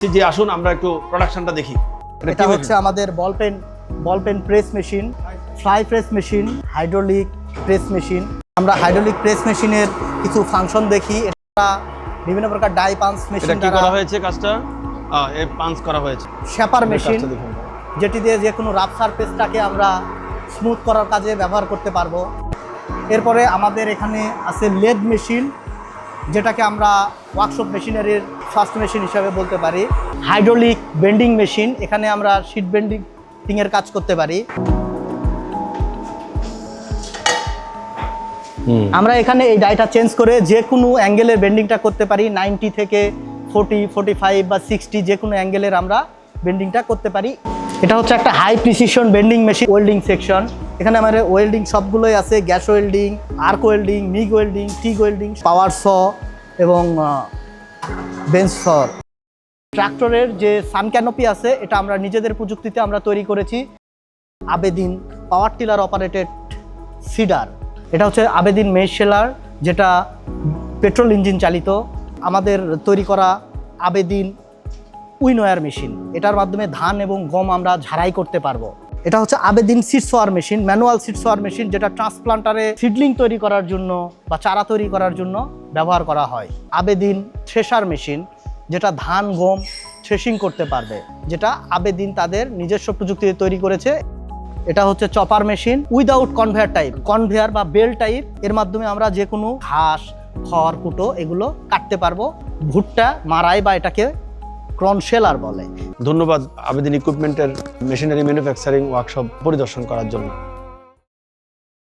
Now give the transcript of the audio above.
যে আসুন আমরা একটু প্রোডাকশনটা দেখি। এটা হচ্ছে আমাদের ball pen ball pen press machine fly press machine hydraulic press machine আমরা হাইড্রোলিক প্রেস মেশিনের কিছু ফাংশন দেখি। এটা বিভিন্ন প্রকার ডাই পাঞ্চ এটা মেশিন কি করা হয়েছে কাজটা? আহ, এ পাঞ্চ করা হয়েছে। Shaper machine. যেটি দিয়ে যে কোনো রাফ সারফেসটাকে আমরা স্মুথ করার কাজে ব্যবহার করতে পারব। এরপরে আমাদের এখানে আছে লেদ মেশিন যেটাকে আমরা ওয়ার্কশপ মেশিনারির ফার্স্ট মেশিন হিসাবে বলতে পারি। হাইড্রোলিক বেন্ডিং মেশিন এখানে আমরা শিট বেন্ডিং এর কাজ করতে পারি। আমরা এখানে এই ডাইটা চেঞ্জ করে যে কোনো অ্যাঙ্গেলের বেন্ডিংটা করতে পারি। নাইনটি থেকে ফোর্টি ফোর্টি ফাইভ বা সিক্সটি যে কোনো অ্যাঙ্গেলের আমরা বেন্ডিংটা করতে পারি। এটা হচ্ছে একটা high precision bending machine welding section এখানে আমাদের ওয়েল্ডিং সবগুলোই আছে gas welding arc welding MIG welding TIG welding power saw এবং বেঞ্চ স ট্রাক্টরের যে সান ক্যানোপি আছে, এটা আমরা নিজেদের প্রযুক্তিতে আমরা তৈরি করেছি। Abedin power tiller operated seeder এটা হচ্ছে আবেদিন মেশ সেলার যেটা পেট্রোল ইঞ্জিন চালিত। আমাদের তৈরি করা আবেদিন উইনোয়ার মেশিন। এটার মাধ্যমে ধান এবং গম আমরা ঝাড়াই করতে পারব। এটা হচ্ছে Abedin seed sower machine, manual seed sower machine, যেটা ট্রান্সপ্লান্টারে সিডলিং তৈরি করার জন্য বা চারা তৈরি করার জন্য ব্যবহার করা হয়। আবেদিন থ্রেশার মেশিন, যেটা ধান, গম থ্রেশিং করতে পারবে, যেটা আবেদিন তাদের নিজস্ব প্রযুক্তিতে তৈরি করেছে। এটা হচ্ছে chopper machine, without conveyor type. Conveyor বা বেল টাইপ, এর মাধ্যমে আমরা যে কোনো ঘাস, খড়, কুটো এগুলো কাটতে পারব। ভুট্টা মারাই বা এটাকে ক্রনশেলার বলে। ধন্যবাদ আবেদিন ইকুইপমেন্টের মেশিনারি ম্যানুফ্যাকচারিং ওয়ার্কশপ পরিদর্শন করার জন্য।